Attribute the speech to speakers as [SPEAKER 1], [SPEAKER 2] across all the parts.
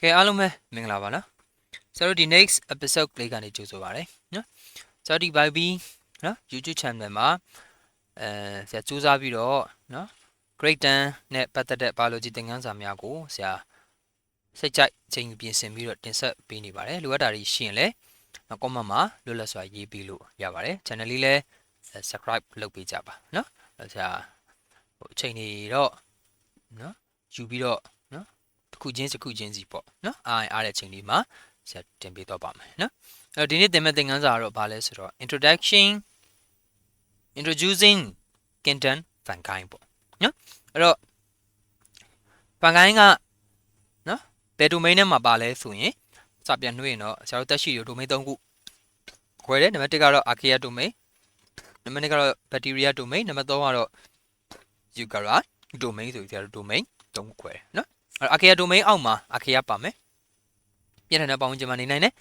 [SPEAKER 1] ကဲအားလုံးပဲမင်္ဂလာပါနော်ဆရာတို့ဒီ next episode လေးကနေကြိုဆိုပါရစေနော်ဆရာတို့ဒီ Bible နော် YouTube channel မှာအဲဆရာစူးစမ်းပြီးတော့နော် grade 10နဲ့ပတ်သက်တဲ့ biology သင်ခန်းစာများကိုဆရာစိတ်ကြိုက်ချိန်ယူပြင်ဆင်ပြီးတော့တင်ဆက်ပေးနေပါတယ်လိုအပ်တာတွေရှိရင်လည်း comment မှာလွတ်လပ်စွာရေးပြီးလို့ရပါတယ် channel လေးလည်း subscribe လုပ်ပေးကြပါနော်ဆရာဟိုအချိန်တွေတော့နော်ယူပြီးတော့နော် တစ်ခုချင်းတစ်ခုချင်းစီပေါ့နော်အားအားတဲ့ချိန်လေးမှာဆရာတင်ပေးတော့ပါမယ်နော်အဲ့တော့ဒီနေ့သင်မဲ့သင်ခန်းစာကတော့ဘာလဲဆိုတော့ introduction introducing Kenton fungi ပေါ့နော်အဲ့တော့ fungi ကနော်ဘယ် domain ထဲမှာပါလဲဆိုရင်စပြန်နှွေးရင်တော့ဆရာတို့တက်ရှိရ domain 3ခုခွဲတယ်နံပါတ်1ကတော့ archaea domain နံပါတ်2ကတော့ bacteria domain နံပါတ်3ကတော့ eukarya domain ဆိုပြီးဆရာတို့ domain 3ခုခွဲတယ်နော်အဲ့တော့ archaea domain အောက်မှာ archaea ပါမယ်ပြည်ထန်တဲ့ပေါင်းကျင်မှာနေနိုင်တယ်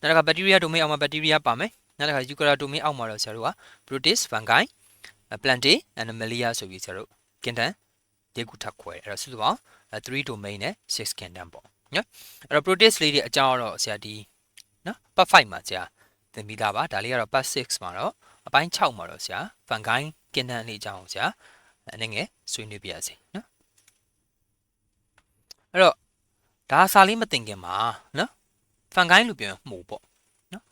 [SPEAKER 1] နောက်တစ်ခါ bacteria domain အောက်မှာ bacteria ပါမယ်နောက်တစ်ခါ eukarya domain အောက်မှာတော့ဆရာတို့က protist fungi plantae animalia ဆိုပြီးဆရာတို့ kintan ဒီခုထပ်ခွဲတယ်အဲ့တော့စုစုပေါင်း3 domain နဲ့6 kintan ပေါ့နော်အဲ့တော့ protist လေးတွေအကြောင်းတော့ဆရာဒီနော် part 5မှာဆရာသင်ပြီးသားပါဒါလေးကတော့ part 6မှာတော့အပိုင်း6မှာတော့ဆရာ fungi kintan လေးအကြောင်းကိုဆရာအနေငယ်ဆွေးနွေးပြရစီနော် အဲ့တော့ဒါစာလေးမတင်ခင်မှာနော် fungi လို့ပြောရင်မှုပေါ့နော်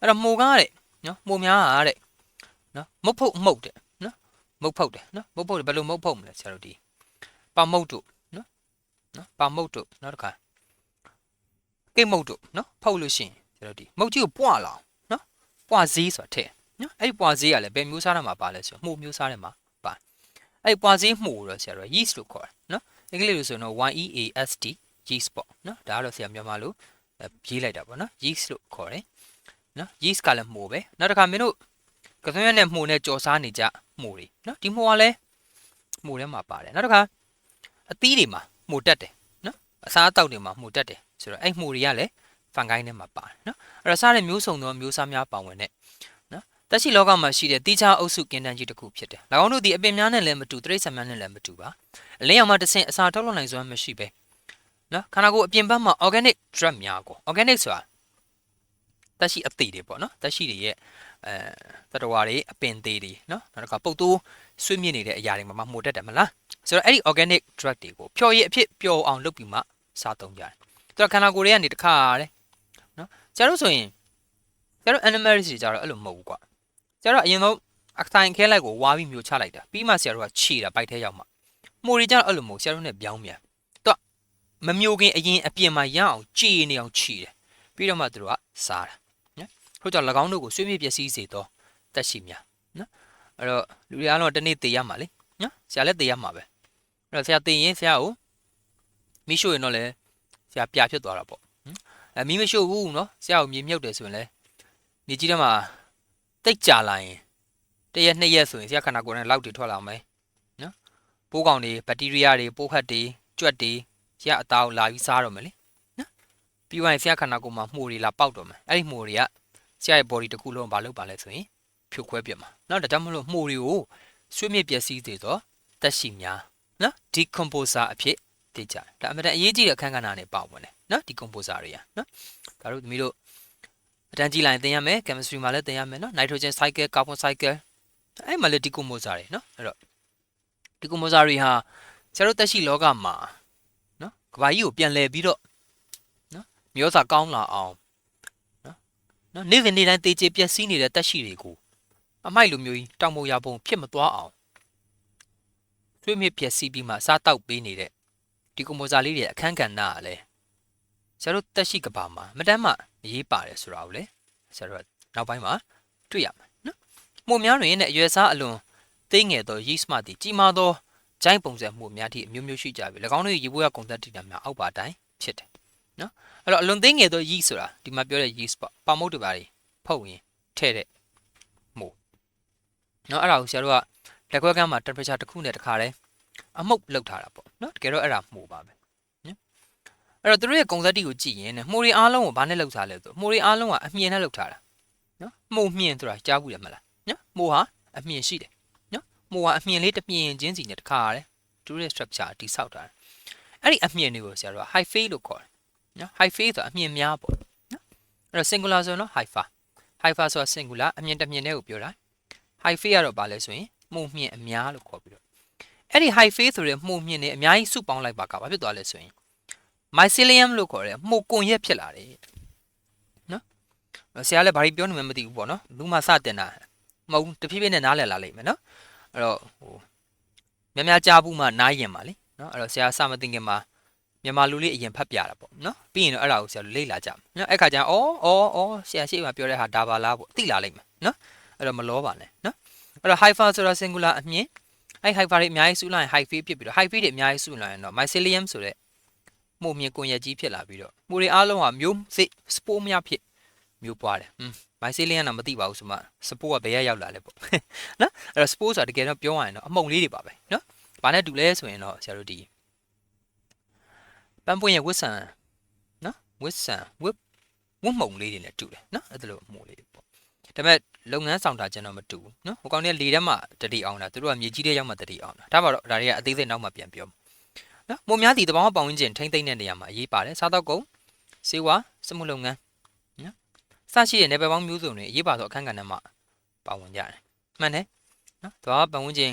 [SPEAKER 1] အဲ့တော့မှုကားတဲ့နော်မှုများတာတဲ့နော်မုတ်ဖုတ်မှုတ်တဲ့နော်မုတ်ဖုတ်တယ်နော်မုတ်ဖုတ်တယ်ဘယ်လိုမုတ်ဖုတ်မလဲဆရာတို့ဒီပါမုတ်တို့နော်နော်ပါမုတ်တို့နောက်တစ်ခါကိတ်မုတ်တို့နော်ဖုတ်လို့ရှိရင်ဆရာတို့ဒီမုတ်ကြီးကိုပွားလာအောင်နော်ပွားဈေးဆိုတာထည့်နော်အဲ့ဒီပွားဈေးကလည်းဘယ်မျိုးစားထဲမှာပါလဲဆိုတော့မှုမျိုးစားထဲမှာပါအဲ့ဒီပွားဈေးမှုတော့ဆရာတို့ yeast လို့ခေါ်တယ်နော် အင်္ဂလိပ်လိုဆိုရင်တော့ Y E A S T yeast ပေါ့နော်ဒါကတော့ဆရာမြန်မာလိုရေးလိုက်တာပေါ့နော် yeast လို့ခေါ်တယ်နော် yeast ကလည်းမှုပဲနောက်တစ်ခါမင်းတို့ကသွင်းရတဲ့မှုနဲ့ကြော်စားနေကြမှုတွေနော်ဒီမှုကလည်းမှုထဲမှာပါတယ်နောက်တစ်ခါအသီးတွေမှာမှုတက်တယ်နော်အစားအသောက်တွေမှာမှုတက်တယ်ဆိုတော့အဲ့မှုတွေကလည်း fungi ထဲမှာပါတယ်နော်အဲ့တော့စားတဲ့မျိုးစုံသောမျိုးစားများပါဝင်တဲ့နော်တက်ရှိလောကမှာရှိတဲ့တိကျအုပ်စုကင်းတန်းကြီးတစ်ခုဖြစ်တယ်၎င်းတို့ဒီအပင်များနဲ့လည်းမတူတိရစ္ဆာန်များနဲ့လည်းမတူပါ အလင်းအောင်မှတစ်ဆင့်အစာထုတ်လွှတ်နိုင်စွမ်းမရှိပဲနော်ခန္ဓာကိုယ်အပြင်ဘက်မှာ organic drug များကို organic ဆိုတာတက်ရှိအသေးတွေပေါ့နော်တက်ရှိတွေရဲ့အဲတတဝါတွေအပင်သေးတွေနော်နောက်တစ်ခါပုတ်တိုးဆွေးမြင့်နေတဲ့အရာတွေမှာမှမှုတ်တတ်တယ်မလားဆိုတော့အဲ့ဒီ organic drug တွေကိုဖြော်ရည်အဖြစ်ပျော်အောင်လုပ်ပြီးမှစားသုံးကြတယ်သူကခန္ဓာကိုယ်တွေကနေတခါရတယ်နော်ကျတို့ဆိုရင်ကျတို့ animals တွေကြတော့အဲ့လိုမဟုတ်ဘူးကွာကျတော့အရင်ဆုံးအခိုင်ခဲလိုက်ကိုဝါပြီးမျိုးချလိုက်တာပြီးမှဆရာတို့ကခြေတာပိုက်ထဲရောက်မှ မှုတွေကြတော့အဲ့လိုမဟုတ်ဆရာတို့ ਨੇ ပြောင်းမြန်သူကမမျိုးခင်အရင်အပြင်မှာရအောင်ကြည်နေအောင်ခြေတယ်ပြီးတော့မှသူတို့ကစားတာနော်ထို့ကြောင့်၎င်းတို့ကိုဆွေးမြေ့ပျက်စီးစေသောတက်ရှိများနော်အဲ့တော့လူတွေအားလုံးတနေ့သေရမှာလေနော်ဆရာလည်းသေရမှာပဲအဲ့တော့ဆရာသေရင်ဆရာကိုမိရှို့ရင်တော့လေဆရာပြဖြစ်သွားတာပေါ့အဲမီးမရှို့ဘူးနော်ဆရာကိုမြေမြုပ်တယ်ဆိုရင်လေနေကြီးထဲမှာတိတ်ကြလာရင်တရက်နှစ်ရက်ဆိုရင်ဆရာခန္ဓာကိုယ်နဲ့လောက်တွေထွက်လာမယ်နော် ပိုးကောင်တွေဘက်တီးရီးယားတွေပိုးခတ်တွေကြွက်တွေဆရာအသားကိုလာပြီးစားတော့မယ်လေနော်ပြီးသွားရင်ဆရာခန္ဓာကိုယ်မှာမှုတွေလာပေါက်တော့မယ်အဲ့ဒီမှုတွေကဆရာရဲ့ body တစ်ခုလုံးဘာလုပ်ပါလဲဆိုရင်ဖြိုခွဲပြမှာနော်ဒါကြောင့်မလို့မှုတွေကိုဆွေးမြေ့ပျက်စီးစေသောတက်ရှိများနော် decomposer အဖြစ်သိကြတယ်ဒါအမှန်တန်အရေးကြီးတဲ့အခန်းကဏ္ဍနဲ့ပါဝင်တယ်နော် decomposer တွေကနော်ဒါတို့သမီးတို့အတန်းကြီးလိုက်သင်ရမယ် chemistry မှာလည်းသင်ရမယ်နော် nitrogen cycle carbon cycle အဲ့မှာလည်း decomposer တွေနော်အဲ့တော့ decomposer တွေဟာဆရာတို့တက်ရှိလောကမှာနော်ကဘာကြီးကိုပြန်လဲပြီးတော့နော်မျိုးစာကောင်းလာအောင်နော်နော်နေ့စဉ်နေ့တိုင်းတေချေပျက်စီးနေတဲ့တက်ရှိတွေကိုအမိုက်လိုမျိုးကြီးတောင်ပေါ်ရပုံဖြစ်မသွားအောင်သွေးမြစ်ပျက်စီးပြီးမှစားတောက်ပေးနေတဲ့ဒီကွန်ပိုဇာလေးတွေအခန်းကဏ္ဍကလည်းဆရာတို့တက်ရှိကဘာမှာမတမ်းမှအရေးပါတယ်ဆိုတာကိုလေဆရာတို့နောက်ပိုင်းမှာတွေ့ရမှာနော်မှုများတွင်နဲ့အရွယ်စားအလွန် သိငယ်သော yeast မှသည်ကြီးမားသောဂျိုင်းပုံစံမှုများသည့်အမျိုးမျိုးရှိကြပြီ၎င်းတို့ရေပွဲရကုန်သက်တည်တာများအောက်ပါတိုင်းဖြစ်တယ်နော်အဲ့တော့အလွန်သိငယ်သော yeast ဆိုတာဒီမှာပြောတဲ့ yeast ပေါ့ပါမုတ်တွေပါတွေဖုတ်ရင်ထဲ့တဲ့မှုနော်အဲ့ဒါကိုဆရာတို့ကလက်ခွဲကမ်းမှာ temperature တစ်ခုနဲ့တစ်ခါတည်းအမှုတ်လောက်ထားတာပေါ့နော်တကယ်တော့အဲ့ဒါမှုပါပဲနော်အဲ့တော့သူတို့ရဲ့ concept ကိုကြည့်ရင်မှုတွေအားလုံးကိုဘာနဲ့လောက်ထားလဲဆိုမှုတွေအားလုံးကအမြင်နဲ့လောက်ထားတာနော်မှုမြင်ဆိုတာကြားဘူးတယ်မလားနော်မှုဟာအမြင်ရှိတယ် နော်မှုဟာအမြင်လေးတစ်မြင်ချင်းစီနဲ့တစ်ခါရတယ်သူတို့ရဲ့ structure တိဆောက်ထားတယ်အဲ့ဒီအမြင်တွေကိုဆရာတို့က high phase လို့ခေါ်တယ်နော် hyphae ဆိုတာအမြင်များပေါ့နော်အဲ့တော့ singular ဆိုရင်တော့ hypha hypha ဆိုတာ singular အမြင်တစ်မြင်တည်းကိုပြောတာ hyphae ကတော့ဘာလဲဆိုရင်မှုမြင့်အများလို့ခေါ်ပြီးတော့အဲ့ဒီ hyphae ဆိုတဲ့မှုမြင့်နေအများကြီးစုပေါင်းလိုက်ပါကဘာဖြစ်သွားလဲဆိုရင် mycelium လို့ခေါ်တဲ့မှုကွန်ရက်ဖြစ်လာတယ်နော်ဆရာလည်းဘာကြီးပြောနေမှမသိဘူးပေါ့နော်လူမှစတင်တာမဟုတ်တဖြည်းဖြည်းနဲ့နားလည်လာလိမ့်မယ်နော် အဲ့တော့ဟိုများများကြားဘူးမှနားရင်ပါလေနော်အဲ့တော့ဆရာစမသိခင်မှာမြန်မာလူလေးအရင်ဖတ်ပြတာပေါ့နော်ပြီးရင်တော့အဲ့ဒါကိုဆရာလေ့လာကြမယ်နော်အဲ့ခါကျရင်အော်အော်အော်ဆရာရှိမှပြောတဲ့ဟာဒါပါလားပေါ့သိလာလိမ့်မယ်နော်အဲ့တော့မလောပါနဲ့နော်အဲ့တော့ hypha ဆိုတာ singular အမြင်အဲ့ hypha တွေအများကြီးစုလိုက်ရင် hyphae ဖြစ်ပြီးတော့ hyphae တွေအများကြီးစုလိုက်ရင်တော့ mycelium ဆိုတဲ့မှုမြင်ကွန်ရက်ကြီးဖြစ်လာပြီးတော့မှုတွေအားလုံးဟာမျိုးစိစပိုးများဖြစ်မျိုးပွားတယ် ဟွန်း mycelium တော့မသိပါဘူးဆိုမှစပိုးကဘယ်ရရောက်လာလဲပေါ့နော်အဲ့တော့ spore ဆိုတာတကယ်တော့ပြောရရင်တော့အမုံလေးတွေပါပဲနော်ဘာနဲ့တူလဲဆိုရင်တော့ဆရာတို့ဒီပန်းပွင့်ရဲ့ဝစ်ဆန်နော်ဝစ်ဆန်ဝစ်ဝတ်မုံလေးတွေနဲ့တူတယ်နော်အဲ့ဒါလိုအမှုလေးပေါ့ဒါပေမဲ့လုပ်ငန်းဆောင်တာကျန်တော့မတူဘူးနော်ဟိုကောင်တွေကလေထဲမှာတတိအောင်တာသူတို့ကမြေကြီးထဲရောက်မှတတိအောင်တာဒါမှတော့ဒါတွေကအသေးစိတ်နောက်မှပြန်ပြောနော်မိုးများသည့်တဘောင်းပောင်ဝင်းကျင်ထိမ့်သိမ့်တဲ့နေရာမှာအရေးပါတယ်စားတော့ကုန်စေဝါစမှုလုပ်ငန်းနော် စရှိတဲ့နယ်ပယ်ပေါင်းမျိုးစုံတွေအရေးပါသောအခန်းကဏ္ဍမှာပါဝင်ကြတယ်မှန်တယ်နော်တဘောင်းပောင်ဝင်းကျင်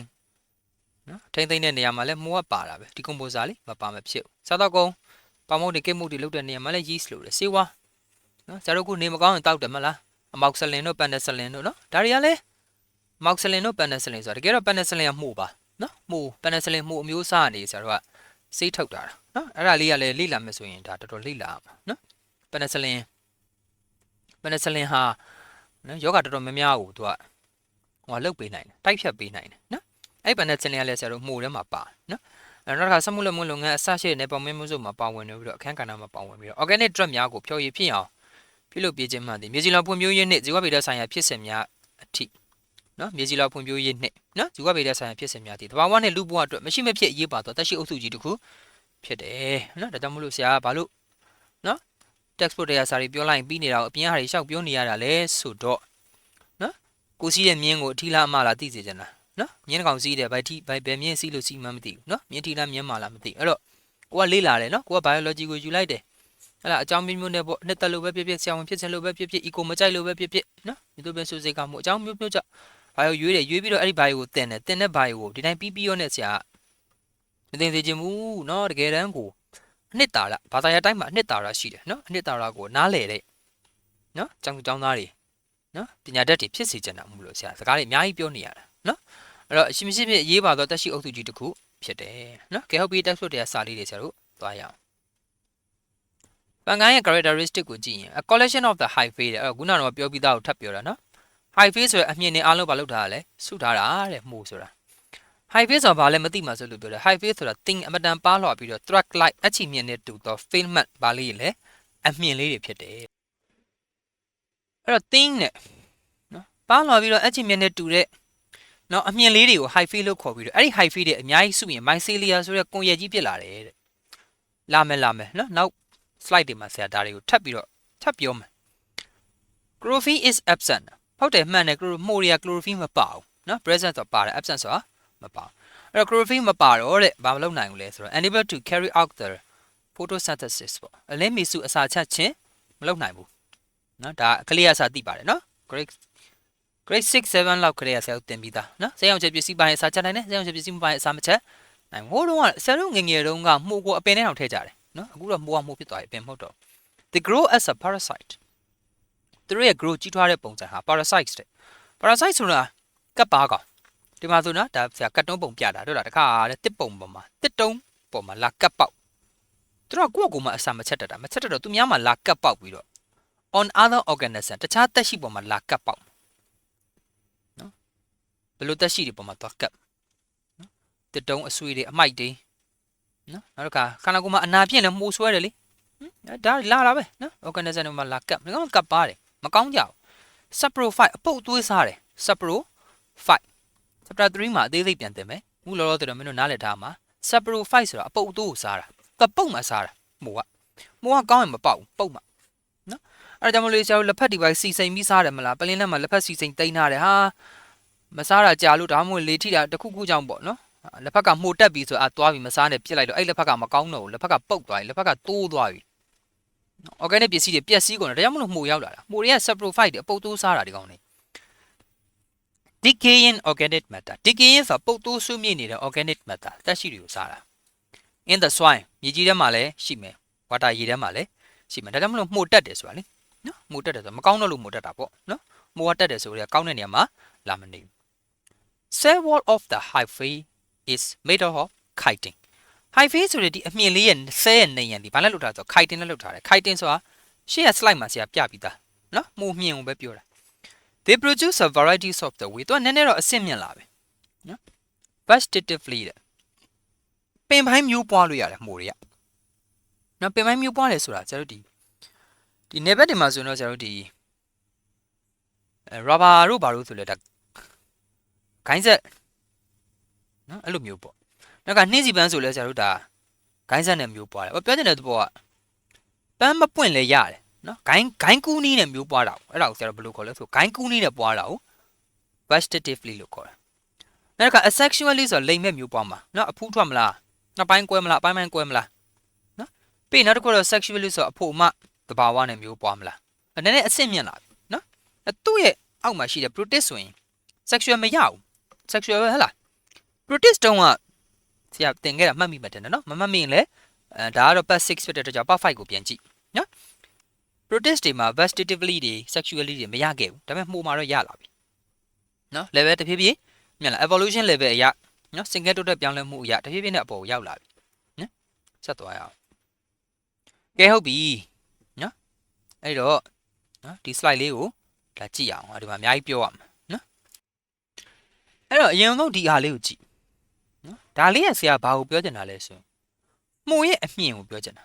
[SPEAKER 1] နော်ထိမ့်သိမ့်တဲ့နေရာမှာလည်းမိုးကပါတာပဲဒီကွန်ပိုဇာလေးမပါမဖြစ်ဘူးစားတော့ကုန်ပေါင်မုတ်တွေကိတ်မုတ်တွေလုပ်တဲ့နေရာမှာလည်း yeast လို့လေစေဝါနော်ဇာတို့ခုနေမကောင်းရင်တောက်တယ်မလားအမောက်ဆလင်တို့ပန်ဒဆလင်တို့နော်ဒါတွေကလည်းမောက်ဆလင်တို့ပန်ဒဆလင်ဆိုတာတကယ်တော့ပန်ဒဆလင်ကမှုပါနော်မှုပန်ဒဆလင်မှုအမျိုးအစားအနေဆိုတော့စေးထုတ်တာနော်အဲ့ဒါလေးကလည်းလိလာမယ်ဆိုရင်ဒါတော်တော်လိလာမှာနော်ပန်ဒဆလင် ပန်ဒဆလင်ဟာနော်ယောဂတော်တော်များများကိုသူကဟိုလုတ်ပေးနိုင်တယ်တိုက်ဖြတ်ပေးနိုင်တယ်နော်အဲ့ပန်ဒဆလင်ကလည်းဆရာတို့မှုထဲမှာပါနော်အဲ့နောက်တစ်ခါစမှုလက်မှုလုပ်ငန်းအစရှိတဲ့ပုံမင်းမှုစုမှာပါဝင်နေပြီးတော့အခန်းကဏ္ဍမှာပါဝင်ပြီးတော့ organic drug များကိုဖျော်ရည်ဖြစ်အောင်ပြုလုပ်ပေးခြင်းမှသည်မြေကြီးလောင်ဖွံ့ဖြိုးရေးနှင့်ဇီဝဗေဒဆိုင်ရာဖြစ်စဉ်များအထိနော်မြေကြီးလောင်ဖွံ့ဖြိုးရေးနှင့်နော်ဇီဝဗေဒဆိုင်ရာဖြစ်စဉ်များသည်တဘာဝနှင့်လူဘဝအတွက်မရှိမဖြစ်အရေးပါသောတက်ရှိအုပ်စုကြီးတစ်ခုဖြစ်တယ်နော်ဒါကြောင့်မလို့ဆရာကဘာလို့နော် textbook တရားစာတွေပြောလိုက်ပြီးနေတာကိုအပြင်ဟာတွေရှောက်ပြောနေရတာလဲဆိုတော့နော်ကိုစီးရဲ့မြင်းကိုအထီးလားအမလားသိစေချင်တာနော်မြင်းကောင်စီးတယ်ဘိုက်တီဘိုက်ဘယ်မြင်းစီးလို့စီးမှမသိဘူးနော်မြင်းထီလားမြင်းမလားမသိအဲ့တော့ကိုကလေးလာတယ်နော်ကိုက biology ကိုယူလိုက်တယ်ဟဲ့လားအကြောင်းမျိုးမျိုးနဲ့ပေါ့နှစ်သက်လို့ပဲဖြစ်ဖြစ်ဆရာဝန်ဖြစ်ချင်လို့ပဲဖြစ်ဖြစ် eco မကြိုက်လို့ပဲဖြစ်ဖြစ်နော်ဒီလိုပဲဆိုစိတ်ကမှုအကြောင်းမျိုးမျိုးကြောင့်ဘာကိုရွေးတယ်ရွေးပြီးတော့အဲ့ဒီဘာကိုတင်တယ်တင်တဲ့ဘာကိုဒီတိုင်းပြီးပြီးရောနဲ့ဆရာမတင်သေးချင်ဘူးနော်တကယ်တမ်းကို အနှစ်သာရဘာသာရတိုင်းမှာအနှစ်သာရရှိတယ်နော်အနှစ်သာရကိုနားလေတဲ့နော်ကျောင်းကျောင်းသားတွေနော်ပညာတတ်တွေဖြစ်စေချင်တာမလို့ဆရာစကားတွေအများကြီးပြောနေရတာနော်အဲ့တော့အရှိမရှိဖြစ်ရေးပါတော့တက်ရှိအုပ်စုကြီးတစ်ခုဖြစ်တယ်နော်ကဲဟုတ်ပြီတက်ဆိုတရားစာလေးတွေဆရာတို့သွားရအောင်ပန်ကိုင်းရဲ့ characteristic ကိုကြည့်ရင် a collection of the hyphae တဲ့အဲ့တော့ခုနကတော့ပြောပြီးသားကိုထပ်ပြောတာနော် hyphae ဆိုရအမြင်နဲ့အားလုံးဘာလုပ်ထားတာလဲစုထားတာတဲ့မှုဆိုတာ hyphae ဆိုတာဘာလဲမသိမှဆိုလို့ပြောတယ် hyphae ဆိုတာ thing အမတန်ပါလွှာပြီးတော့ track light အချီမြင်နဲ့တူတော့ filament ဘာလေးလဲအမြင်လေးတွေဖြစ်တယ်အဲ့တော့ thing နဲ့နော်ပါလွှာပြီးတော့အချီမြင်နဲ့တူတဲ့နော်အမြင်လေးတွေကို hyphae လို့ခေါ်ပြီးတော့အဲ့ဒီ hyphae တွေအများကြီးစုရင် mycelia ဆိုတဲ့ကွန်ရက်ကြီးဖြစ်လာတယ်တဲ့လာမယ်လာမယ်နော်နောက် slide တွေမှာဆရာဒါတွေကိုထပ်ပြီးတော့ထပ်ပြောမယ် chlorophyll is absent ဟုတ်တယ်မှန်တယ် chlorophyll မိုရီယာ chlorophyll မပါဘူးနော် present ဆိုပါတယ် absent ဆိုတာ မပါအဲ့တော့ chlorophyll မပါတော့တဲ့ဘာမလုပ်နိုင်ဘူးလဲဆိုတော့ unable to carry out the photosynthesis ပေါ့အလင်းမီစုအစာချက်ခြင်းမလုပ်နိုင်ဘူးနော်ဒါကလေးအစာသိပါတယ်နော် grade grade 6 7လောက်ကလေးအစာကိုသင်ပြီးသားနော်စေအောင်ချက်ပစ္စည်းပိုင်းအစာချက်နိုင်တယ်စေအောင်ချက်ပစ္စည်းပိုင်းအစာမချက်နိုင်ဟိုးတုန်းကဆရာတို့ငငယ်တုန်းကမှုကိုအပင်ထဲအောင်ထည့်ကြတယ်နော်အခုတော့မှုကမှုဖြစ်သွားပြီပင်မဟုတ်တော့ they grow as a parasite သူတို့ရဲ့ grow ကြီးထွားတဲ့ပုံစံဟာ parasites တဲ့ parasite ဆိုတာကပ်ပါကောင် ဒီမှာဆိုနော်ဒါဆရာကတ်တုံးပုံပြတာတို့လားတခါတဲ့တစ်ပုံပေါ်မှာတစ်တုံးပေါ်မှာလာကပ်ပေါက်သူတို့ကကိုယ့်ကိုယ်မှာအစာမချက်တတ်တာမချက်တတ်တော့သူများမှာလာကပ်ပေါက်ပြီးတော့ on other organism တခြားတက်ရှိပေါ်မှာလာကပ်ပေါက်နော်ဘယ်လိုတက်ရှိတွေပေါ်မှာသွားကပ်နော်တစ်တုံးအဆွေတွေအမိုက်တွေနော်နောက်တစ်ခါခန္ဓာကိုယ်မှာအနာပြင်းလဲမှုဆွဲတယ်လေဟမ်ဒါလာလာပဲနော် organism တွေမှာလာကပ်ငါကကပ်ပါတယ်မကောင်းကြဘူး saprophyte အပုတ်သွေးစားတယ် saprophyte chapter 3မှာအသေးစိတ်ပြန်တင်မယ်အခုလောလောဆယ်တော့မင်းတို့နားလည်ထားမှာ saprophyte ဆိုတာအပုတ်သွေးကိုစားတာကပုတ်မှစားတာမိုးကမိုးကကောင်းရင်မပေါက်ဘူးပုတ်မှနော်အဲ့ဒါကြောင့်မလို့ဆရာတို့လက်ဖက်ဒီပိုင်းစီစိန်ပြီးစားတယ်မလားပလင်းထဲမှာလက်ဖက်စီစိန်တိန်းထားတယ်ဟာမစားတာကြာလို့ဒါမှမဟုတ်လေထိတာတစ်ခုခုကြောင့်ပေါ့နော်လက်ဖက်ကမှုတ်တက်ပြီဆိုအာသွားပြီမစားနဲ့ပြစ်လိုက်တော့အဲ့လက်ဖက်ကမကောင်းတော့ဘူးလက်ဖက်ကပုတ်သွားပြီလက်ဖက်ကတိုးသွားပြီနော် organic ပစ္စည်းတွေပျက်စီးကုန်တယ်ဒါကြောင့်မလို့မှုရောက်လာတာမှုတွေက saprophyte တွေအပုတ်တိုးစားတာဒီကောင်တွေ decaying organic matter decaying ဆိုတာပုတ်တိုးဆွေးမြေ့နေတဲ့ organic matter တက်ရှိတွေကိုစားတာ in the soil မြေကြီးထဲမှာလည်းရှိမယ် water ရေထဲမှာလည်းရှိမယ်ဒါကြောင့်မလို့မှုတက်တယ်ဆိုတာလေနော်မှုတက်တယ်ဆိုတော့မကောင်းတော့လို့မှုတက်တာပေါ့နော်မှုကတက်တယ်ဆိုတော့ကောင်းတဲ့နေရာမှာလာမနေဘူး cell wall of the hyphae is made of chitin hyphae ဆိုတဲ့ဒီအမြင်လေးရဲ့ cell ရဲ့နေရံဒီဘာလဲလောက်ထားဆိုတော့ chitin နဲ့လောက်ထားတယ် chitin ဆိုတာရှေ့က slide မှာဆရာပြပြီးသားနော်မှုမြင်ကိုပဲပြောတာ they produce a varieties of the way သူကနည်းနည်းတော့အဆင့်မြင့်လာပဲနော် vegetatively တဲ့ပင်ပိုင်းမျိုးပွားလို့ရတယ်မှုတွေကနော်ပင်ပိုင်းမျိုးပွားတယ်ဆိုတာကျတော့ဒီဒီနေဘက်တွေမှာဆိုရင်တော့ကျတော့ဒီအဲ rubber တို့ဘာလို့ဆိုလဲဒါဂိုင်းဆက်နော်အဲ့လိုမျိုးပေါ့နောက်ကနှင်းစီပန်းဆိုလဲဆရာတို့ဒါဂိုင်းဆက်နဲ့မျိုးပွားတယ်ဟောပြောချင်တဲ့သဘောကပန်းမပွင့်လဲရတယ် နော်ဂိုင်းဂိုင်းကူးနီးနဲ့မျိုးပွားတာကိုအဲ့ဒါကိုဆရာတို့ဘယ်လိုခေါ်လဲဆိုဂိုင်းကူးနီးနဲ့ပွားတာကို vegetatively လို့ခေါ်တယ်နောက်က asexually ဆိုလိမ်မဲ့မျိုးပွားမှာနော်အဖူးထွက်မလားနှစ်ပိုင်းကွဲမလားအပိုင်းပိုင်းကွဲမလားနော်ပြီးနောက်တစ်ခုတော့ sexually ဆိုအဖို့အမတဘာဝနဲ့မျိုးပွားမလားအဲ့နည်းနည်းအဆင့်မြင့်လာပြီနော်အဲ့သူ့ရဲ့အောက်မှာရှိတဲ့ protist ဆိုရင် sexual မရဘူး sexual ပဲဟဲ့လား protist တုံးကဆရာတင်ခဲ့တာမှတ်မိမှတ်တယ်နော်မမှတ်မိရင်လည်းအဲဒါကတော့ part 6ဖြစ်တဲ့အတွက်ကြောင့် part 5ကိုပြန်ကြည့်နော် protist တွေမှာ vegetatively တွေ sexually တွေမရခဲ့ဘူးဒါပေမဲ့မှုမှာတော့ရလာပြီနော် level တစ်ဖြည်းဖြည်းမြန်လာ evolution level အရနော် single တိုးတက်ပြောင်းလဲမှုအရတစ်ဖြည်းဖြည်းနဲ့အပေါ်ကိုရောက်လာပြီနော်ဆက်သွားရအောင်ကဲဟုတ်ပြီနော်အဲ့တော့နော်ဒီ slide လေးကိုဒါကြည့်အောင်ဒီမှာအများကြီးပြောရမှာနော်အဲ့တော့အရင်ဆုံးဒီအားလေးကိုကြည့်နော်ဒါလေးရဲ့ဆရာဘာကိုပြောချင်တာလဲဆိုရင်မှုရဲ့အမြင့်ကိုပြောချင်တာ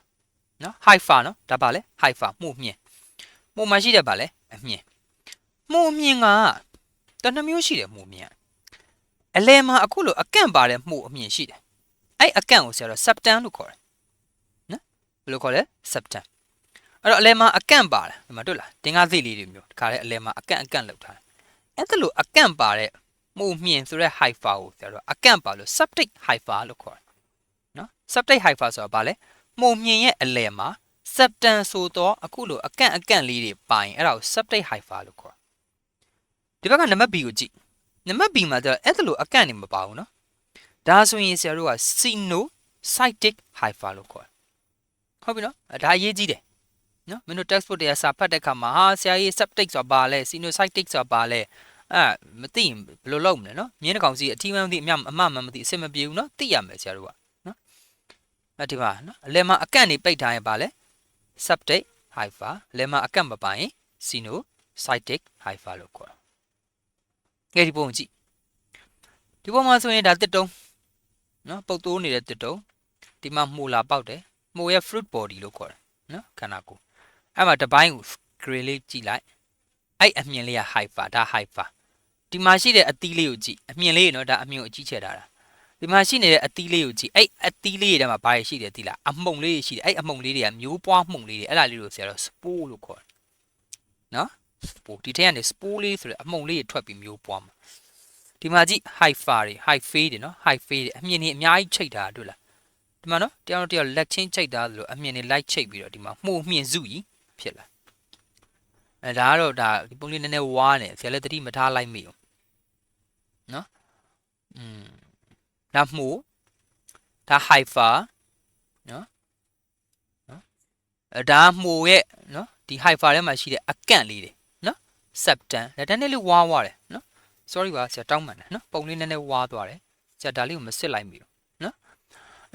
[SPEAKER 1] နော် hypha နော်ဒါပါလဲ hypha မှုမြင့်မှုမှာရှိတဲ့ပါလဲအမြင့်မှုမြင့်ကတနှမျိုးရှိတယ်မှုမြင့်အလဲမှာအခုလိုအကန့်ပါတဲ့မှုအမြင့်ရှိတယ်အဲ့အကန့်ကိုဆရာတော့ septum လို့ခေါ်တယ်နော်ဘယ်လိုခေါ်လဲ septum အဲ့တော့အလဲမှာအကန့်ပါတယ်ဒီမှာတွေ့လားတင်ကားသိလေးတွေမျိုးဒီခါလေးအလဲမှာအကန့်အကန့်လောက်ထားတယ်အဲ့ဒါလို့အကန့်ပါတဲ့မှုမြင့်ဆိုတဲ့ hypha ကိုဆရာတော့အကန့်ပါလို့ septic hypha လို့ခေါ်တယ်နော် septic hypha ဆိုတာဘာလဲ မှုမြင့်ရဲ့အလဲမှာ septum ဆိုတော့အခုလိုအကန့်အကန့်လေးတွေပိုင်အဲ့ဒါကို septic hypha လို့ခေါ်တယ်ဒီဘက်ကနံပါတ် B ကိုကြည့်နံပါတ် B မှာကျတော့အဲ့ဒါလို့အကန့်နေမပါဘူးနော်ဒါဆိုရင်ဆရာတို့က sinusitic hypha လို့ခေါ်တယ်ဟုတ်ပြီနော်ဒါအရေးကြီးတယ်နော်မင်းတို့ textbook တွေကစာဖတ်တဲ့အခါမှာဟာဆရာကြီး septic ဆိုတာဘာလဲ sinusitic ဆိုတာဘာလဲအဲမသိရင်ဘယ်လိုလုပ်မလဲနော်မြင်းတစ်ကောင်စီအထီးမှမသိအမြအမှမမသိအစ်မပြေဘူးနော်သိရမယ်ဆရာတို့ကနော်အဲ ဒီပါနော်အလဲမှာအကန့်နေပိတ်ထားရင်ဘာလဲ septic hypha လဲမှာအကန့်မပိုင် sinusitic hypha လို့ခေါ်တာကဲဒီပုံကြည့်ဒီပုံမှာဆိုရင်ဒါတစ်တုံးနော်ပုတ်တိုးနေတဲ့တစ်တုံးဒီမှာမှုလာပေါက်တယ်မှုရဲ့ fruit body လို့ခေါ်တယ်နော်ခန္ဓာကိုယ်အဲ့မှာတစ်ပိုင်းကို gray လေးကြည့်လိုက်အဲ့အမြင်လေးက hypha ဒါ hypha ဒီမှာရှိတဲ့အသီးလေးကိုကြည့်အမြင်လေးနော်ဒါအမြင်ကိုအကြီးချဲ့ထားတာ ဒီမှာရှိနေတဲ့အသီးလေးကိုကြည့်အဲ့အသီးလေးတွေထဲမှာဘာတွေရှိတယ်သိလားအမှုန်လေးတွေရှိတယ်အဲ့အမှုန်လေးတွေကမျိုးပွားမှုန်လေးတွေအဲ့ဒါလေးကိုဆရာတော့ spore လို့ခေါ်တယ်နော် spore ဒီထဲကနေ spore လေးဆိုတဲ့အမှုန်လေးတွေထွက်ပြီးမျိုးပွားမှာဒီမှာကြည့် hypha တွေ hyphae တွေနော် hyphae တွေအမြင်တွေအများကြီးချိတ်ထားတွေ့လားဒီမှာနော်တယောက်တယောက်လက်ချင်းချိတ်ထားသလိုအမြင်တွေလိုက်ချိတ်ပြီးတော့ဒီမှာမှုမြင့်စုကြီးဖြစ်လာအဲဒါကတော့ဒါဒီပုံလေးနည်းနည်းဝါးနေဆရာလည်းတတိမထားလိုက်မိဘူးနော်อืม ဒါမှုဒါ hypha နော်နော်အဲဒါမှုရဲ့နော်ဒီ hypha ထဲမှာရှိတဲ့အကန့်လေးတွေနော် septum ဒါတန်းလေးဝါးဝါးတယ်နော် sorry ပါဆရာတောင်းပန်တယ်နော်ပုံလေးနည်းနည်းဝါးသွားတယ်ဆရာဒါလေးကိုမစစ်လိုက်မိဘူး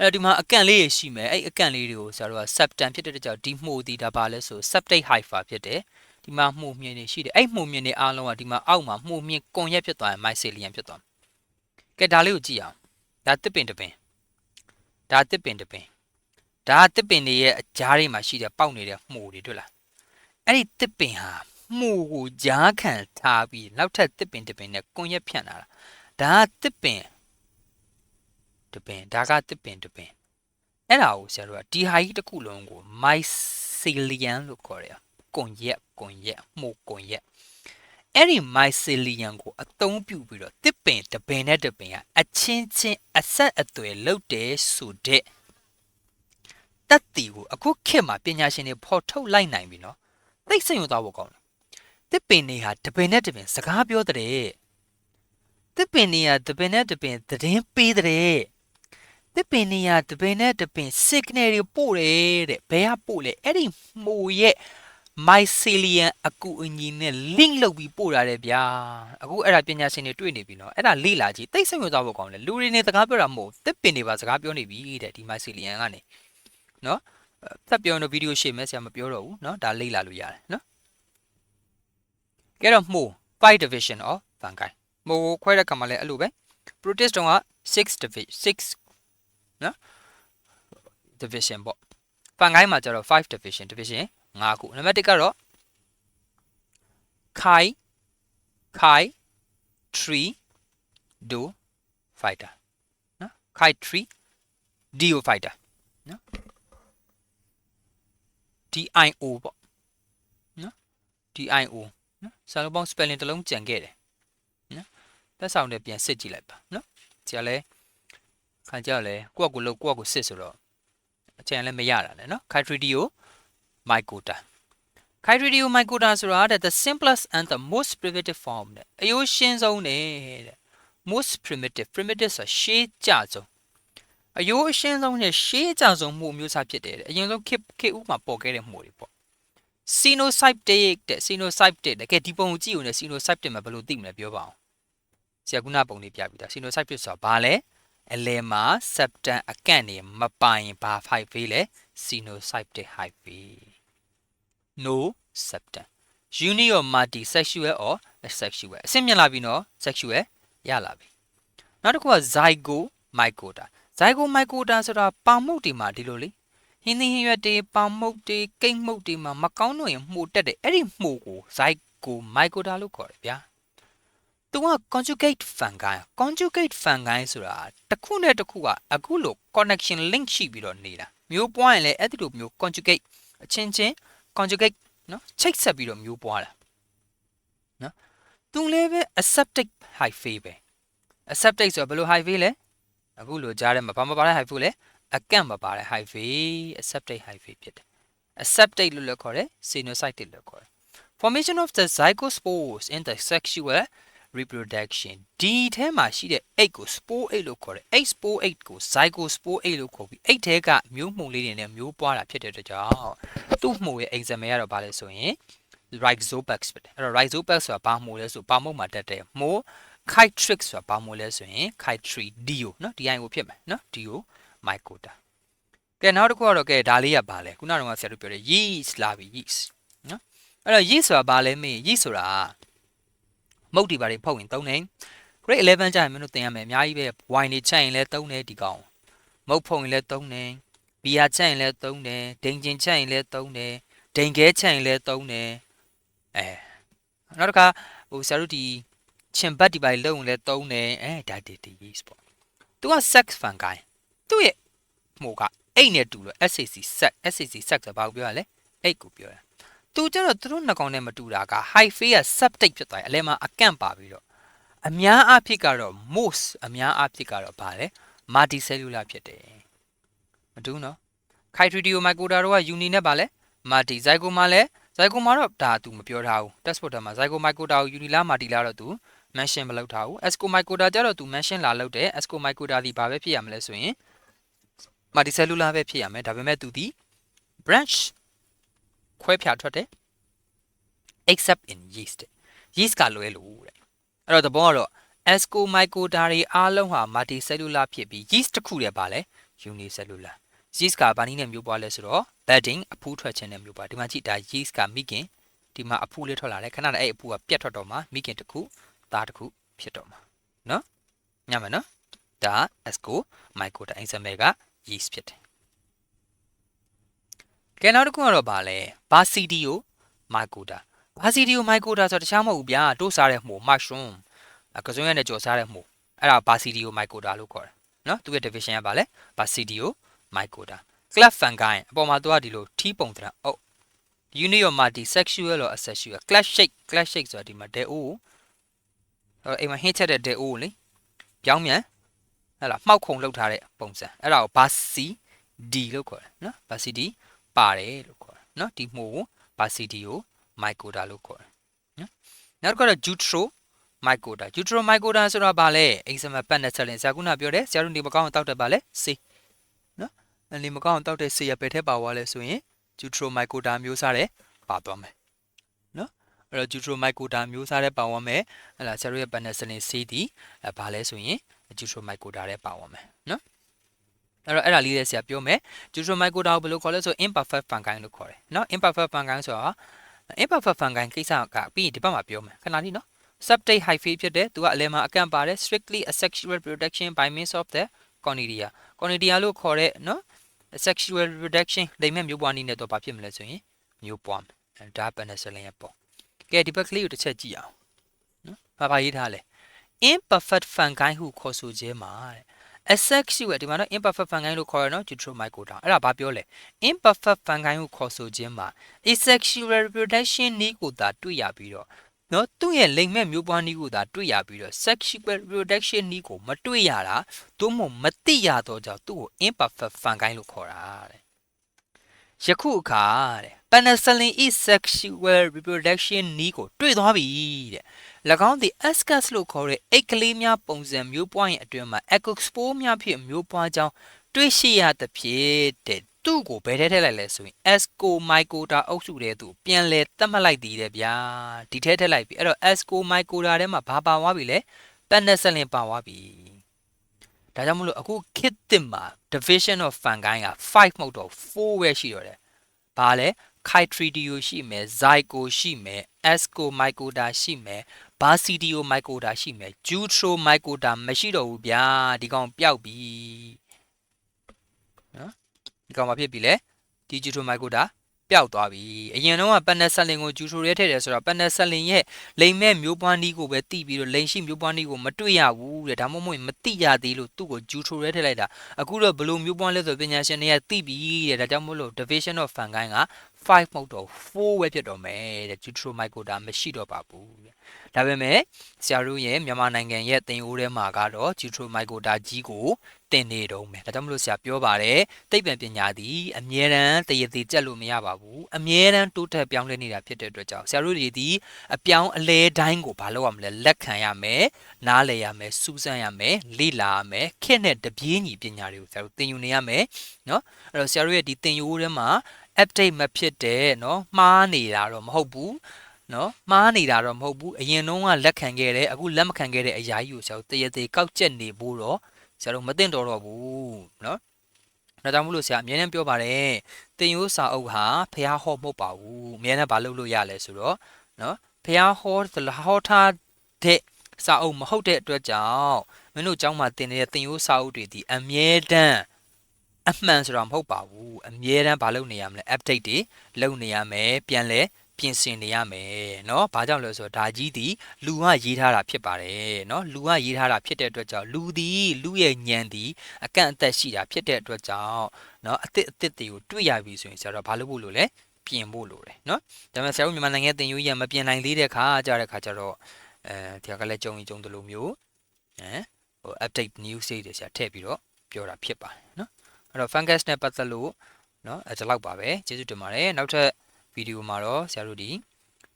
[SPEAKER 1] အဲ့တော့ဒီမှာအကန့်လေးရရှိမယ်အဲ့အကန့်လေးတွေကိုဆရာတို့က septum ဖြစ်တဲ့ကြောင့်ဒီမှုဒီဒါပါလဲဆို septic hypha ဖြစ်တယ်ဒီမှာမှုမြင်နေရှိတယ်အဲ့မှုမြင်နေအားလုံးကဒီမှာအောက်မှာမှုမြင်ကွန်ရက်ဖြစ်သွားရင် mycelium ဖြစ်သွားမယ်ကဲဒါလေးကိုကြည့်အောင် ဒါတစ်ပင်တစ်ပင်ဒါတစ်ပင်တစ်ပင်ဒါတစ်ပင်တွေရဲ့အကြားတွေမှာရှိတဲ့ပေါက်နေတဲ့မှုတွေတွေ့လားအဲ့ဒီတစ်ပင်ဟာမှုကိုကြားခံထားပြီးနောက်ထပ်တစ်ပင်တစ်ပင်နဲ့ကွန်ရက်ဖြန့်လာတာဒါတစ်ပင်တပင်ဒါကတစ်ပင်တပင်အဲ့ဒါကိုဆရာတို့ကဒီဟာကြီးတစ်ခုလုံးကို mycelium လို့ခေါ်တယ်ကွန်ရက်ကွန်ရက်မှုကွန်ရက် အဲ့ဒီ mycelium ကိုအသုံးပြုပြီးတော့တစ်ပင်တပင်နဲ့တပင်ကအချင်းချင်းအဆက်အသွယ်လုပ်တယ်ဆိုတဲ့တက်တီကိုအခုခေတ်မှာပညာရှင်တွေဖော်ထုတ်လိုက်နိုင်ပြီနော်သိစိတ်ဝင်သွားဖို့ကောင်းတယ်တစ်ပင်တွေဟာတပင်နဲ့တပင်စကားပြောတဲ့တစ်ပင်တွေဟာတပင်နဲ့တပင်သတင်းပေးတဲ့တစ်ပင်တွေဟာတပင်နဲ့တပင် signal တွေပို့တယ်တဲ့ဘယ်ကပို့လဲအဲ့ဒီမှုရဲ့ mycelium အကူအညီနဲ့ link လုပ်ပြီးပို့ရတယ်ဗျာအခုအဲ့ဒါပညာရှင်တွေတွေ့နေပြီနော်အဲ့ဒါလေ့လာကြည့်သိစိတ်ဝင်သွားဖို့ကောင်းတယ်လူတွေနေစကားပြောတာမဟုတ်တစ်ပင်တွေပါစကားပြောနေပြီတဲ့ဒီ mycelium ကနေနော်သက်ပြောတော့ဗီဒီယိုရှေ့မဲ့ဆရာမပြောတော့ဘူးနော်ဒါလေ့လာလို့ရတယ်နော်ကဲတော့မှု5 division of fungi မိုးခွဲတဲ့ခါမှာလည်းအဲ့လိုပဲ protist တုံးက6 division 6နော် division ပေါ့ fungi မှာကျတော့5 division division 5ခုနံပါတ်1ကတော့ kai kai tree do fighter နော် kai tree dio fighter နော် DIO ပေါ့နော် DIO နော်စာလုံးပေါင်း spelling တစ်လုံးကြံခဲ့တယ်နော်သက်ဆောင်နဲ့ပြန်စစ်ကြည့်လိုက်ပါနော်ဆရာလဲခါကြလဲကိုယ့်အကူလို့ကိုယ့်အကူစစ်ဆိုတော့အချိန်လည်းမရတာနဲ့နော် Kytridio mycota Kytridio mycota ဆိုတာတဲ့ the simplest and the most primitive form တဲ့အယိုးရှင်းဆုံးတဲ့ most primitive primitive ဆိုတာရှေးကြဆုံးအယိုးအရှင်းဆုံးနဲ့ရှေးကြဆုံးမှုမျိုးစားဖြစ်တယ်တဲ့အရင်ဆုံးခေခေဥမှာပေါ်ခဲ့တဲ့မှုတွေပေါ့ Sinocytic တဲ့ Sinocytic တကယ်ဒီပုံကိုကြည့်ုံနဲ့ Sinocytic မှာဘယ်လိုသိမလဲပြောပါအောင်ဆရာကုနာပုံလေးပြပြီးသား Sinocytic ဆိုတာဘာလဲအလဲမှာ septum အကန့်နေမပိုင်ဘာ hyphae လဲ Sinocytic hyphae no septum uni or multi sexual or asexual အဆင့်မြင်လာပြီနော် sexual ရလာပြီနောက်တစ်ခုက zygomycota zygomycota ဆိုတာပေါင်မုတ်တွေမှာဒီလိုလေဟင်းသီးဟင်းရွက်တွေပေါင်မုတ်တွေကိတ်မုတ်တွေမှာမကောင်းတော့ရင်မှုတက်တယ်အဲ့ဒီမှုကို zygomycota လို့ခေါ်တယ်ဗျာသူက conjugate fungi conjugate fungi ဆိုတာတစ်ခုနဲ့တစ်ခုကအခုလို connection link ရှိပြီးတော့နေတာမျိုးပွားရင်လည်းအဲ့ဒီလိုမျိုး conjugate အချင်းချင်း conjugate နော်ချိတ်ဆက်ပြီးတော့မျိုးပွားတာနော်သူလည်းပဲ aseptic hyphae ပဲ aseptic ဆိုတော့ဘယ်လို hyphae လဲအခုလိုကြားထဲမှာဘာမှပါတဲ့ hyphae လဲအကန့်မပါတဲ့ hyphae aseptic hyphae ဖြစ်တယ် aseptic လို့လည်းခေါ်တယ် sinusoidal လို့ခေါ်တယ် formation of the zygospores in the sexual reproduction ဒီထဲမှာရှိတဲ့အိတ်ကို spore အိတ်လို့ခေါ်တယ်အဲ့ spore အိတ်ကို zygospore အိတ်လို့ခေါ်ပြီးအိတ်ထဲကမျိုးမှုန်လေးတွေနဲ့မျိုးပွားတာဖြစ်တဲ့အတွက်ကြောင့်သူ့မှုန်ရဲ့ example ကတော့ဘာလဲဆိုရင် rhizobax ဖြစ်တယ်အဲ့တော့ rhizobax ဆိုတာဘာမှုန်လဲဆိုပါမုတ်မှာတက်တယ်မိုး chytrix ဆိုတာဘာမှုန်လဲဆိုရင် chytri dio နော် di ကိုဖြစ်မယ်နော် dio mycota ကဲနောက်တစ်ခုကတော့ကဲဒါလေးကဘာလဲခုနကတော့ဆရာတို့ပြောတယ် yeast လာပြီ yeast နော်အဲ့တော့ yeast ဆိုတာဘာလဲမင်း yeast ဆိုတာ မုတ်ဒီပါတွေဖုတ်ရင်သုံးတယ် grade 11ကျရင်မင်းတို့သင်ရမယ်အများကြီးပဲ wine တွေချက်ရင်လည်းသုံးတယ်ဒီကောင်မုတ်ဖုတ်ရင်လည်းသုံးတယ်ဘီယာချက်ရင်လည်းသုံးတယ်ဒိန်ကျင်ချက်ရင်လည်းသုံးတယ်ဒိန်ခဲချက်ရင်လည်းသုံးတယ်အဲနောက်တစ်ခါဟိုဆရာတို့ဒီချင်ဘတ်ဒီပါလုံလဲတုံးတယ်အဲဒါဒီဒီ yeast ပေါ့သူက sex fungi သူ့ရဲ့ဟိုကအိတ်နဲ့တူလို့ SAC sex SAC sex ဆိုဘာကိုပြောရလဲအိတ်ကိုပြောတာ သူကျတော့သူတို့နှစ်ကောင်နဲ့မတူတာက hyphae က septic ဖြစ်သွားတယ်အလဲမှာအကန့်ပါပြီးတော့အများအားဖြင့်ကတော့ most အများအားဖြင့်ကတော့ဗာလဲ multicellular ဖြစ်တယ်မတူနော် Chytridio mycota တို့က uni နဲ့ဗာလဲ multi zygote မှာလဲ zygote မှာတော့ဒါသူမပြောထားဘူး test photo မှာ zygote mycota ကို uni လား multi လားတော့သူ mention မလုပ်ထားဘူး esco mycota ကြတော့သူ mention လာလုပ်တယ် esco mycota ဒီဘာပဲဖြစ်ရမလဲဆိုရင် multicellular ပဲဖြစ်ရမယ်ဒါပေမဲ့သူဒီ branch ခွဲဖြာထွက်တယ် except in yeast yeast ကလွဲလို့တဲ့အဲ့တော့သဘောကတော့ esco mycota တွေအားလုံးဟာ multicellular ဖြစ်ပြီး yeast တစ်ခုတည်းပါလဲ unicellular yeast ကဘာနည်းနဲ့မျိုးပွားလဲဆိုတော့ budding အဖူးထွက်ခြင်းနဲ့မျိုးပွားဒီမှာကြည့်ဒါ yeast ကမိခင်ဒီမှာအဖူးလေးထွက်လာတယ်ခဏနဲ့အဲ့အဖူးကပြတ်ထွက်တော့မှမိခင်တစ်ခုသားတစ်ခုဖြစ်တော့မှာနော်ညမယ်နော်ဒါ esco mycota enzyme က yeast ဖြစ်တယ် ကဲနောက်တစ်ခုကတော့ဗာလဲ basidio mycota basidio mycota ဆိုတော့တခြားမဟုတ်ဘူးဗျာတိုးစားတဲ့မှု mushroom ကစုံရနဲ့ကြော်စားတဲ့မှုအဲ့ဒါ basidio mycota လို့ခေါ်တယ်နော်သူရဲ့ division ကဗာလဲ basidio mycota cleft fungi အပေါ်မှာသူကဒီလိုထီးပုံတရအုပ် unit of multi sexual or asexual clash shake clash shake ဆိုတာဒီမှာ de o အဲ့အိမ်မှာဟင်းချက်တဲ့ de o ကိုလေပြောင်းမြန်ဟဲ့လားမှောက်ခုံလောက်ထားတဲ့ပုံစံအဲ့ဒါကို basi D လို့ခေါ်တယ်နော် Varsity ပါတယ်လို့ခေါ်တယ်နော်ဒီမှုကို Varsity ကို Mycota လို့ခေါ်တယ်နော်နောက်တစ်ခါတော့ Jutro Mycota Jutro Mycota ဆိုတာဘာလဲ example ပတ်နဲ့ဆက်လင်ဆရာကပြောတယ်ဆရာတို့ဒီမကောင်းတောက်တယ်ပါလဲစေးနော်အဲ့ဒီမကောင်းတောက်တဲ့စေးရပဲထဲပါသွားလဲဆိုရင် Jutro Mycota မျိုးစားတယ်ပါသွားမယ်နော်အဲ့တော့ Jutro Mycota မျိုးစားတဲ့ပါသွားမယ်ဟလာဆရာတို့ရဲ့ပတ်နဲ့ဆက်လင်စေးဒီအဲဘာလဲဆိုရင် Jutro Mycota တဲ့ပါသွားမယ်နော် အဲ့တော့အဲ့ဒါလေးလည်းဆရာပြောမယ် Jutro Mycota ကိုဘယ်လိုခေါ်လဲဆို imperfect fungi လို့ခေါ်တယ်နော် imperfect fungi ဆိုတာ imperfect fungi ကိစ္စကပြီးရင်ဒီဘက်မှာပြောမယ်ခဏလေးနော် subject hyphae ဖြစ်တယ်သူကအလယ်မှာအကန့်ပါတယ် strictly asexual reproduction by means of the conidia conidia လို့ခေါ်တဲ့နော် sexual reproduction လိမ်မဲ့မျိုးပွားနည်းနဲ့တော့ဘာဖြစ်မလဲဆိုရင်မျိုးပွားမယ်အဲဒါ penicillin ရဲ့ပေါ့ကဲဒီဘက်ကလေးကိုတစ်ချက်ကြည့်အောင်နော်ဘာဘာရေးထားလဲ imperfect fungi ဟုခေါ်ဆိုခြင်းမှာတဲ့ asexual ဒီမှာတော့ imperfect fungi လို့ခေါ်ရနော် Deuteromycota အဲ့ဒါဘာပြောလဲ imperfect fungi ကိုခေါ်ဆိုခြင်းမှာ asexual reproduction နည်းကိုသာတွေ့ရပြီးတော့နော်သူ့ရဲ့လိမ်မဲ့မျိုးပွားနည်းကိုသာတွေ့ရပြီးတော့ sexual reproduction နည်းကိုမတွေ့ရတာသို့မဟုတ်မသိရတော့ကြောင့်သူ့ကို imperfect fungi လို့ခေါ်တာတဲ့ယခုအခါတဲ့ penicillin is sexual reproduction နည်းကိုတွေ့သွားပြီတဲ့၎ င်းသည် ascus လို့ခေါ်တဲ့အိတ်ကလေးများပုံစံမျိုးပွားရင်အတွင်းမှာ ecospore များဖြစ်မျိုးပွားကြောင်းတွေ့ရှိရသဖြင့်တဲ့သူ့ကိုဘယ်ထဲထည့်လိုက်လဲဆိုရင် ascomycota အုပ်စုတဲ့သူပြန်လဲတတ်မှတ်လိုက်သည်တဲ့ဗျာဒီထဲထည့်လိုက်ပြီအဲ့တော့ ascomycota ထဲမှာဘာပါသွားပြီလဲ penicillin ပါသွားပြီဒါကြောင့်မလို့အခုခေတ်တင်မှာ division of fungi က5မဟုတ်တော့4ပဲရှိတော့တယ်ဘာလဲ chytridio ရှိမယ် zygo ရှိမယ် ascomycota ရှိမယ် basidiomycota ရှိမယ် jutromycota မရှိတော့ဘူးဗျာဒီကောင်ပျောက်ပြီနော်ဒီကောင်မဖြစ်ပြီလေဒီ jutromycota ပျောက်သွားပြီအရင်တော့ကပနက်ဆက်လင်ကိုဂျူထိုရဲထည့်တယ်ဆိုတော့ပနက်ဆက်လင်ရဲ့လိမ်မဲ့မျိုးပွားနီးကိုပဲတိပြီးတော့လိမ်ရှိမျိုးပွားနီးကိုမတွေ့ရဘူးတဲ့ဒါမှမဟုတ်မတိရသေးလို့သူ့ကိုဂျူထိုရဲထည့်လိုက်တာအခုတော့ဘလို့မျိုးပွားလဲဆိုပညာရှင်တွေကတိပြီးတဲ့ဒါကြောင့်မို့လို့ division of fungi က5မဟုတ်တော့4ပဲဖြစ်တော့မယ်တဲ့ Deuteromycota မရှိတော့ပါဘူးတဲ့ ဒါပေမဲ့ဆရာတို့ရဲ့မြန်မာနိုင်ငံရဲ့သင်ရိုးထဲမှာကတော့ Deuteromycota ကြီးကိုတင်နေတော့မယ်ဒါကြောင့်မလို့ဆရာပြောပါတယ်သိပ္ပံပညာသည်အမြဲတမ်းတရည်ကြက်လို့မရပါဘူးအမြဲတမ်းတိုးတက်ပြောင်းလဲနေတာဖြစ်တဲ့အတွက်ကြောင့်ဆရာတို့တွေဒီအပြောင်းအလဲတိုင်းကိုဘာလုပ်ရမလဲလက်ခံရမယ်နားလည်ရမယ်စူးစမ်းရမယ်လေ့လာရမယ်ခက်နဲ့တပြေးညီပညာတွေကိုဆရာတို့သင်ယူနေရမယ်เนาะအဲ့တော့ဆရာတို့ရဲ့ဒီသင်ရိုးထဲမှာ update မဖြစ်တဲ့เนาะမှားနေတာတော့မဟုတ်ဘူး နော်မှားနေတာတော့မဟုတ်ဘူးအရင်တုန်းကလက်ခံခဲ့တယ်အခုလက်မခံခဲ့တဲ့အရာကြီးကိုဆရာတို့တရသေးကောက်ကျက်နေဖို့တော့ဆရာတို့မသိတော့တော့ဘူးနော်ဒါကြောင့်မလို့ဆရာအမြဲတမ်းပြောပါတယ်တင်ရိုးစာအုပ်ဟာဖះဟောမဟုတ်ပါဘူးအမြဲတမ်းဘာလုပ်လို့ရလဲဆိုတော့နော်ဖះဟောဟောထားတဲ့စာအုပ်မဟုတ်တဲ့အတွက်ကြောင့်မင်းတို့ကျောင်းမှာတင်နေတဲ့တင်ရိုးစာအုပ်တွေဒီအမြဲတမ်းအမှန်ဆိုတာမဟုတ်ပါဘူးအမြဲတမ်းဘာလုပ်နေရမလဲ update တွေလုပ်နေရမယ်ပြန်လဲ ပြင်ဆင်နေရမယ်เนาะဘာကြောင့်လဲဆိုတော့ဒါကြီးဒီလူကရေးထားတာဖြစ်ပါတယ်เนาะလူကရေးထားတာဖြစ်တဲ့အတွက်ကြောင့်လူဒီလူရဲ့ဉာဏ်ဒီအကန့်အသတ်ရှိတာဖြစ်တဲ့အတွက်ကြောင့်เนาะအစ်စ်အစ်စ်တွေကိုတွေ့ရပြီဆိုရင်ဆရာတော်ဘာလုပ်ဖို့လိုလဲပြင်ဖို့လိုတယ်เนาะဒါပေမဲ့ဆရာတို့မြန်မာနိုင်ငံတင်ယူရမပြင်နိုင်သေးတဲ့ခါကြတဲ့ခါကျတော့အဲဒီကလည်းကြုံရင်ကြုံတယ်လို့မျိုးဟမ်ဟို update news တွေဆရာထည့်ပြီးတော့ပြောတာဖြစ်ပါတယ်เนาะအဲ့တော့ fungus နဲ့ပတ်သက်လို့เนาะအဲဒါလောက်ပါပဲကျေးဇူးတင်ပါတယ်နောက်ထပ် ဗီဒီယိုမှာတော့ဆရာတို့ဒီ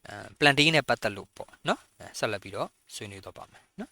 [SPEAKER 1] အဲ planting နဲ့ပတ်သက်လို့ပေါ့နော်ဆက်လက်ပြီးတော့ဆွေးနွေးတော့ပါမယ်နော်